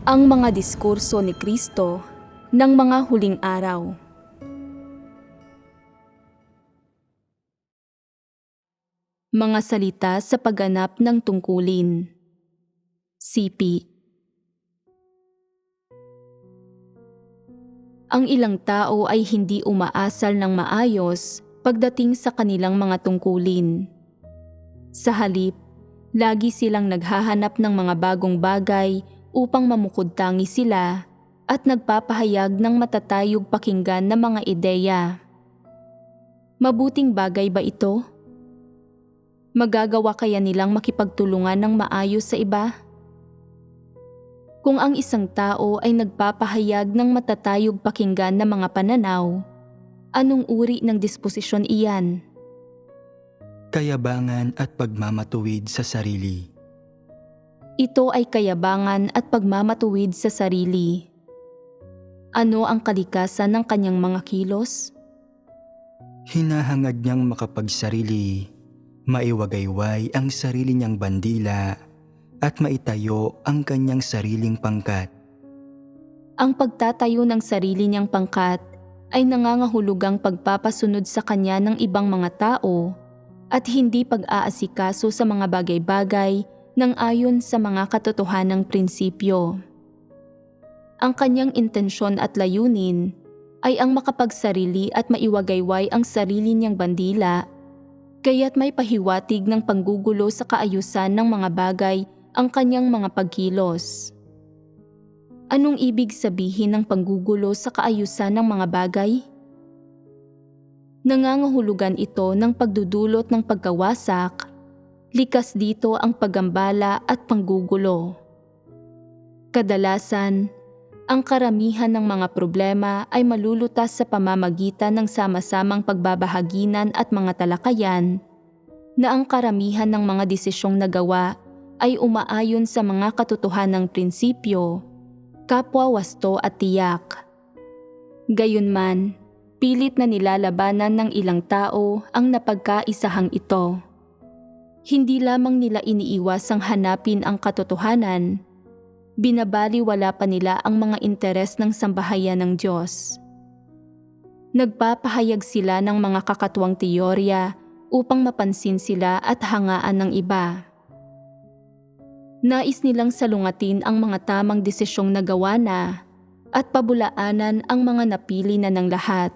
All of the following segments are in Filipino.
Ang mga diskurso ni Kristo ng mga huling araw. Mga salita sa pagganap ng tungkulin. Sipi Ang ilang tao ay hindi umaasal ng maayos pagdating sa kanilang mga tungkulin. Sa halip, lagi silang naghahanap ng mga bagong bagay upang mamukod-tangi sila at nagpapahayag ng matatayog pakinggan na mga ideya. Mabuting bagay ba ito? Magagawa kaya nilang makipagtulungan ng maayos sa iba? Kung ang isang tao ay nagpapahayag ng matatayog pakinggan na mga pananaw, anong uri ng disposisyon iyan? kayabangan at pagmamatuwid sa sarili. Ito ay kayabangan at pagmamatuwid sa sarili. Ano ang kalikasan ng kanyang mga kilos? Hinahangad niyang makapagsarili, maiwagayway ang sarili niyang bandila at maitayo ang kanyang sariling pangkat. Ang pagtatayo ng sarili niyang pangkat ay nangangahulugang pagpapasunod sa kanya ng ibang mga tao at hindi pag-aasikaso sa mga bagay-bagay ng ayon sa mga katotohanang prinsipyo. Ang kanyang intensyon at layunin ay ang makapagsarili at maiwagayway ang sarili niyang bandila, kaya't may pahiwatig ng panggugulo sa kaayusan ng mga bagay ang kanyang mga pagkilos. Anong ibig sabihin ng panggugulo sa kaayusan ng mga bagay? Nangangahulugan ito ng pagdudulot ng pagkawasak, likas dito ang paggambala at panggugulo. Kadalasan, ang karamihan ng mga problema ay malulutas sa pamamagitan ng sama-samang pagbabahaginan at mga talakayan na ang karamihan ng mga desisyong nagawa ay umaayon sa mga katotohanang prinsipyo, kapwa wasto at tiyak. Gayunman, pilit na nilalabanan ng ilang tao ang napagkaisahang ito. Hindi lamang nila iniiwasang hanapin ang katotohanan, binabaliwala pa nila ang mga interes ng sambahayan ng Diyos. Nagpapahayag sila ng mga kakatuwang teorya upang mapansin sila at hangaan ng iba. Nais nilang salungatin ang mga tamang desisyong nagawa na at pabulaanan ang mga napili na ng lahat.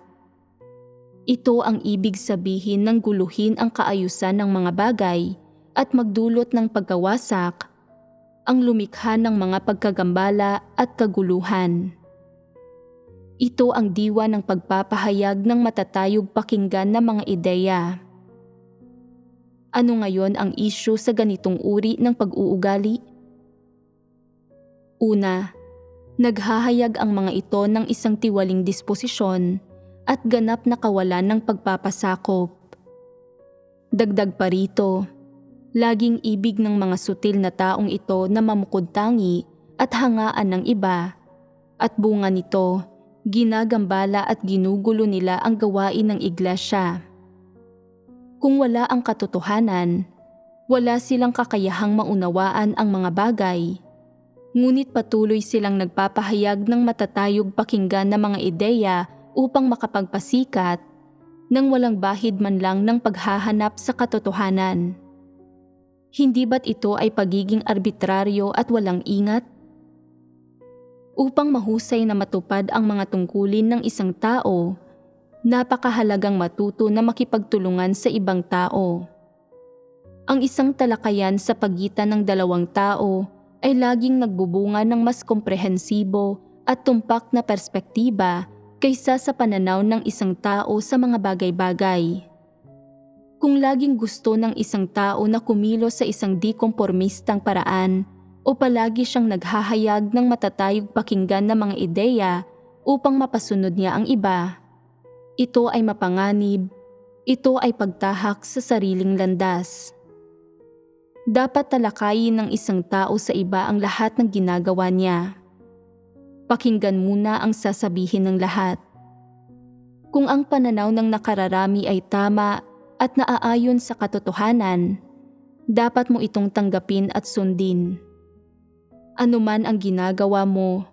Ito ang ibig sabihin ng guluhin ang kaayusan ng mga bagay at magdulot ng pagkawasak, ang lumikha ng mga pagkagambala at kaguluhan. Ito ang diwa ng pagpapahayag ng matatayog pakinggan na mga ideya. Ano ngayon ang isyu sa ganitong uri ng pag-uugali? Una, naghahayag ang mga ito ng isang tiwaling disposisyon at ganap na kawalan ng pagpapasakop. Dagdag pa rito, laging ibig ng mga sutil na taong ito na mamukod-tangi at hangaan ng iba at bunga nito, ginagambala at ginugulo nila ang gawain ng iglesia. Kung wala ang katotohanan, wala silang kakayahang maunawaan ang mga bagay. Ngunit patuloy silang nagpapahayag ng matatayog pakinggan na mga ideya upang makapagpasikat nang walang bahid man lang ng paghahanap sa katotohanan. Hindi ba't ito ay pagiging arbitraryo at walang ingat? Upang mahusay na matupad ang mga tungkulin ng isang tao, napakahalagang matuto na makipagtulungan sa ibang tao. Ang isang talakayan sa pagitan ng dalawang tao ay laging nagbubunga ng mas komprehensibo at tumpak na perspektiba kaysa sa pananaw ng isang tao sa mga bagay-bagay. Kung laging gusto ng isang tao na kumilos sa isang dikompormistang paraan o palagi siyang naghahayag ng matatayog pakinggan na mga ideya upang mapasunod niya ang iba, ito ay mapanganib, ito ay pagtahak sa sariling landas. Dapat talakayin ng isang tao sa iba ang lahat ng ginagawa niya. Pakinggan muna ang sasabihin ng lahat. Kung ang pananaw ng nakararami ay tama at naaayon sa katotohanan, dapat mo itong tanggapin at sundin. Anuman ang ginagawa mo,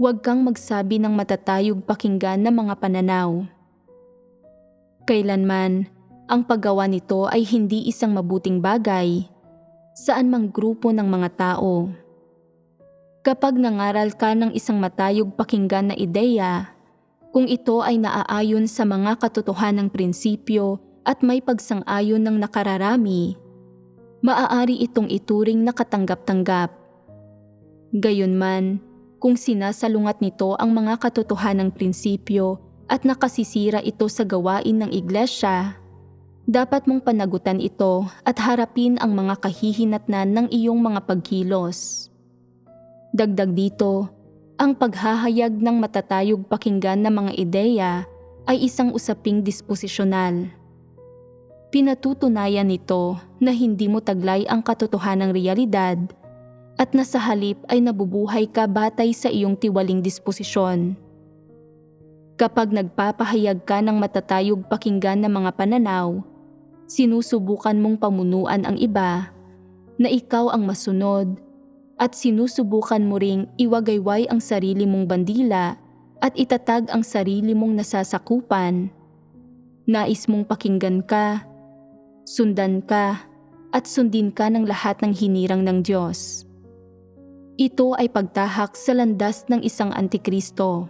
huwag kang magsabi ng matatayog pakinggan na mga pananaw. Kailanman, ang paggawa nito ay hindi isang mabuting bagay saan mang grupo ng mga tao. Kapag nangaral ka ng isang matayog pakinggan na ideya, kung ito ay naaayon sa mga katotohanang prinsipyo at may pagsang-ayon ng nakararami, maaari itong ituring na katanggap-tanggap. Gayunman, kung sinasalungat nito ang mga katotohanang prinsipyo at nakasisira ito sa gawain ng iglesia, dapat mong panagutan ito at harapin ang mga kahihinatnan ng iyong mga pagkilos. Dagdag dito, ang paghahayag ng matatayog pakinggan na mga ideya ay isang usaping disposisyonal. Pinatutunayan nito na hindi mo taglay ang katotohanang realidad at na sa halip ay nabubuhay ka batay sa iyong tiwaling disposisyon. Kapag nagpapahayag ka ng matatayog pakinggan na mga pananaw, sinusubukan mong pamunuan ang iba na ikaw ang masunod at sinusubukan mo ring iwagayway ang sarili mong bandila at itatag ang sarili mong nasasakupan. Nais mong pakinggan ka, sundan ka, at sundin ka ng lahat ng hinirang ng Diyos. Ito ay pagtahak sa landas ng isang antikristo.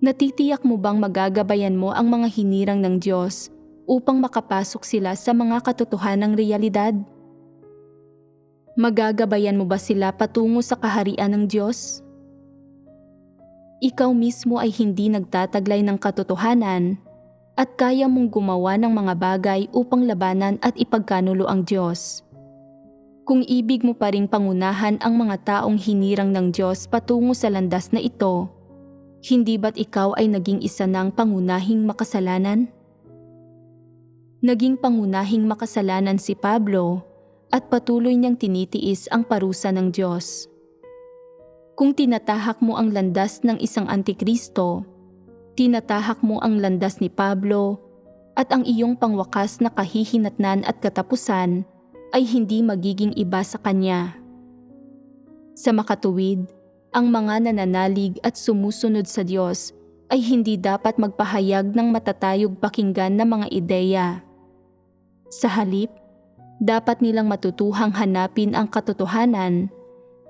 Natitiyak mo bang magagabayan mo ang mga hinirang ng Diyos upang makapasok sila sa mga katotohanang realidad? Magagabayan mo ba sila patungo sa kaharian ng Diyos? Ikaw mismo ay hindi nagtataglay ng katotohanan at kaya mong gumawa ng mga bagay upang labanan at ipagkanulo ang Diyos. Kung ibig mo pa ring pangunahan ang mga taong hinirang ng Diyos patungo sa landas na ito, hindi ba't ikaw ay naging isa ng pangunahing makasalanan? Naging pangunahing makasalanan si Pablo at patuloy niyang tinitiis ang parusa ng Diyos. Kung tinatahak mo ang landas ng isang antikristo, tinatahak mo ang landas ni Pablo at ang iyong pangwakas na kahihinatnan at katapusan ay hindi magiging iba sa kanya. Sa makatuwid, ang mga nananalig at sumusunod sa Diyos ay hindi dapat magpahayag ng matatayog pakinggan na mga ideya. Sa halip, dapat nilang matutuhang hanapin ang katotohanan,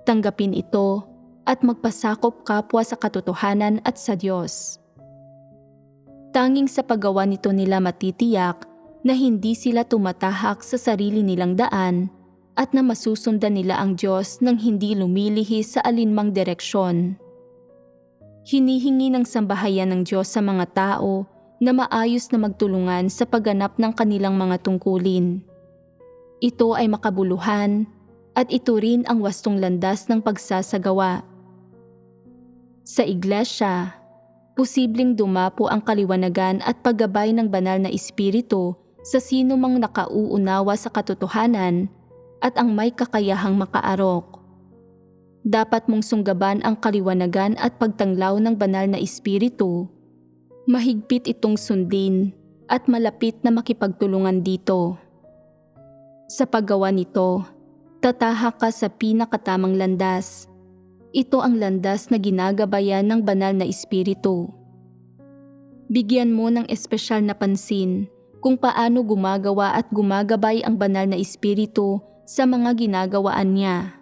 tanggapin ito at magpasakop kapwa sa katotohanan at sa Diyos. Tanging sa paggawa nito nila matitiyak na hindi sila tumatahak sa sarili nilang daan at na masusundan nila ang Diyos nang hindi lumilihis sa alinmang direksyon. Hinihingi ng sambahayan ng Diyos sa mga tao na maayos na magtulungan sa pagganap ng kanilang mga tungkulin. Ito ay makabuluhan at ito rin ang wastong landas ng pagsasagawa. Sa iglesia, posibleng dumapo ang kaliwanagan at paggabay ng banal na espiritu sa sino mang nakauunawa sa katotohanan at ang may kakayahang makaarok. Dapat mong sunggaban ang kaliwanagan at pagtanglaw ng banal na espiritu. Mahigpit itong sundin at malapit na makipagtulungan dito. Sa paggawa nito, tatahak ka sa pinakatamang landas. Ito ang landas na ginagabayan ng banal na espiritu. Bigyan mo ng espesyal na pansin kung paano gumagawa at gumagabay ang banal na espiritu sa mga ginagawaan niya.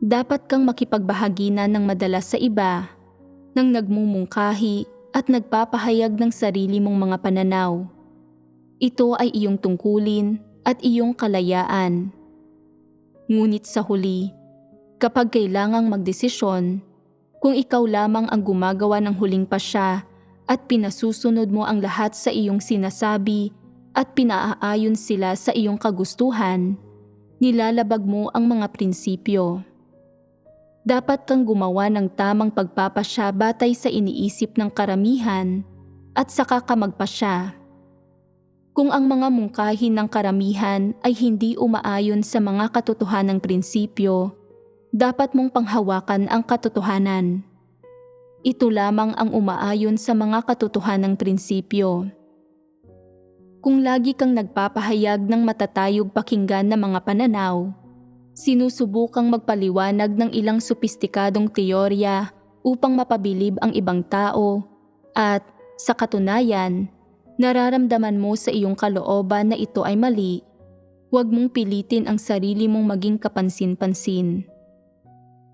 Dapat kang makipagbahagi na ng madalas sa iba, nang nagmumungkahi at nagpapahayag ng sarili mong mga pananaw. Ito ay iyong tungkulin at iyong kalayaan. Ngunit sa huli, kapag kailangang magdesisyon, kung ikaw lamang ang gumagawa ng huling pasya at pinasusunod mo ang lahat sa iyong sinasabi at pinaaayon sila sa iyong kagustuhan, nilalabag mo ang mga prinsipyo. Dapat kang gumawa ng tamang pagpapasya batay sa iniisip ng karamihan at saka ka magpasya. Kung ang mga mungkahin ng karamihan ay hindi umaayon sa mga katotohanang prinsipyo, dapat mong panghawakan ang katotohanan. Ito lamang ang umaayon sa mga katotohanang prinsipyo. Kung lagi kang nagpapahayag ng matatayog pakinggan na mga pananaw, Sinusubukang magpaliwanag ng ilang sopistikadong teorya upang mapabilib ang ibang tao at, sa katunayan, nararamdaman mo sa iyong kalooban na ito ay mali, huwag mong pilitin ang sarili mong maging kapansin-pansin.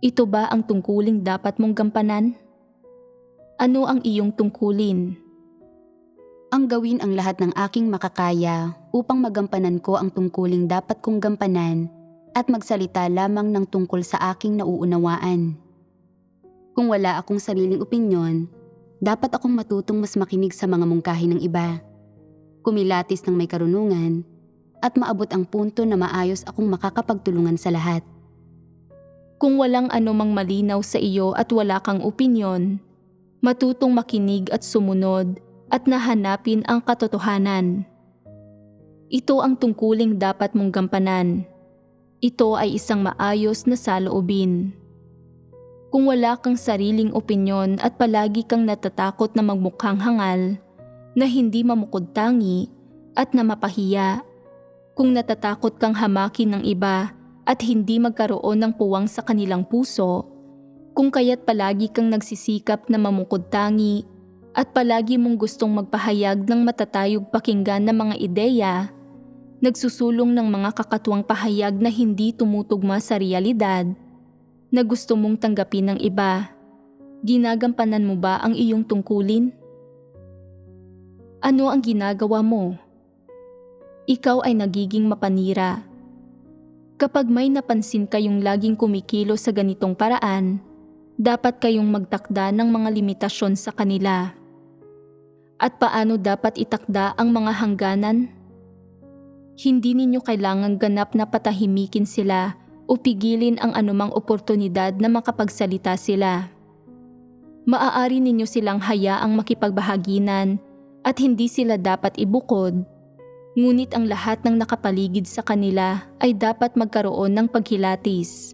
Ito ba ang tungkuling dapat mong gampanan? Ano ang iyong tungkulin? ang gawin ang lahat ng aking makakaya upang magampanan ko ang tungkuling dapat kong gampanan at magsalita lamang ng tungkol sa aking nauunawaan. Kung wala akong sariling opinyon, dapat akong matutong mas makinig sa mga mungkahi ng iba, kumilatis ng may karunungan, at maabot ang punto na maayos akong makakapagtulungan sa lahat. Kung walang anumang malinaw sa iyo at wala kang opinyon, matutong makinig at sumunod at nahanapin ang katotohanan. Ito ang tungkuling dapat mong gampanan. Ito ay isang maayos na saloobin. Kung wala kang sariling opinyon at palagi kang natatakot na magmukhang hangal, na hindi mamukod tangi at na mapahiya, kung natatakot kang hamakin ng iba at hindi magkaroon ng puwang sa kanilang puso, kung kaya't palagi kang nagsisikap na mamukod tangi at palagi mong gustong magpahayag ng matatayog pakinggan na mga ideya, nagsusulong ng mga kakatuwang pahayag na hindi tumutugma sa realidad, na gusto mong tanggapin ng iba, ginagampanan mo ba ang iyong tungkulin? Ano ang ginagawa mo? Ikaw ay nagiging mapanira. Kapag may napansin kayong laging kumikilo sa ganitong paraan, dapat kayong magtakda ng mga limitasyon sa kanila. At paano dapat itakda ang mga hangganan? Hindi ninyo kailangang ganap na patahimikin sila o pigilin ang anumang oportunidad na makapagsalita sila. Maaari ninyo silang hayaang makipagbahaginan at hindi sila dapat ibukod, ngunit ang lahat ng nakapaligid sa kanila ay dapat magkaroon ng paghilatis.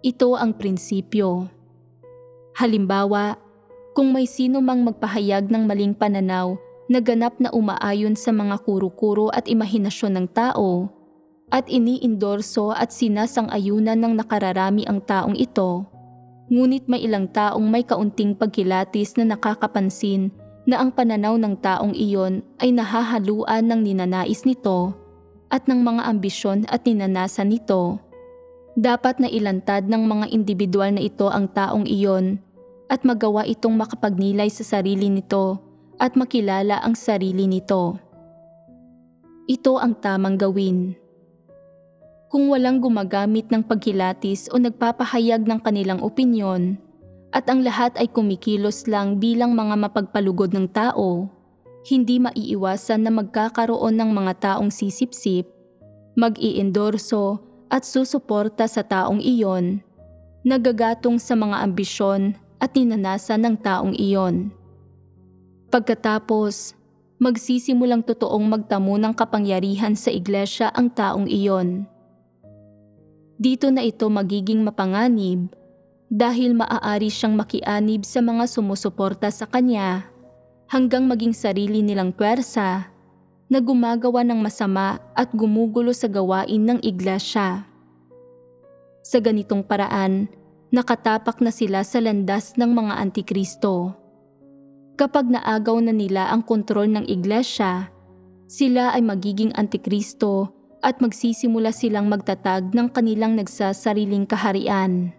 Ito ang prinsipyo. Halimbawa, kung may sino mang magpahayag ng maling pananaw na ganap na umaayon sa mga kuro-kuro at imahinasyon ng tao, at iniindorso at sinasang-ayunan ng nakararami ang taong ito, ngunit may ilang taong may kaunting pagkilatis na nakakapansin na ang pananaw ng taong iyon ay nahahaluan ng ninanais nito at ng mga ambisyon at ninanasan nito. Dapat na ilantad ng mga individual na ito ang taong iyon at magawa itong makapagnilay sa sarili nito at makilala ang sarili nito. Ito ang tamang gawin. Kung walang gumagamit ng paghilatis o nagpapahayag ng kanilang opinyon, at ang lahat ay kumikilos lang bilang mga mapagpalugod ng tao, hindi maiiwasan na magkakaroon ng mga taong sisipsip, mag-iendorso at susuporta sa taong iyon, nagagatong sa mga ambisyon at ninanasan ng taong iyon. Pagkatapos, magsisimulang totoong magtamo ng kapangyarihan sa iglesia ang taong iyon. Dito na ito magiging mapanganib dahil maaari siyang makianib sa mga sumusuporta sa kanya hanggang maging sarili nilang pwersa na gumagawa ng masama at gumugulo sa gawain ng iglesia. Sa ganitong paraan, nakatapak na sila sa landas ng mga antikristo. Kapag naagaw na nila ang kontrol ng iglesia, sila ay magiging antikristo at magsisimula silang magtatag ng kanilang nagsasariling kaharian.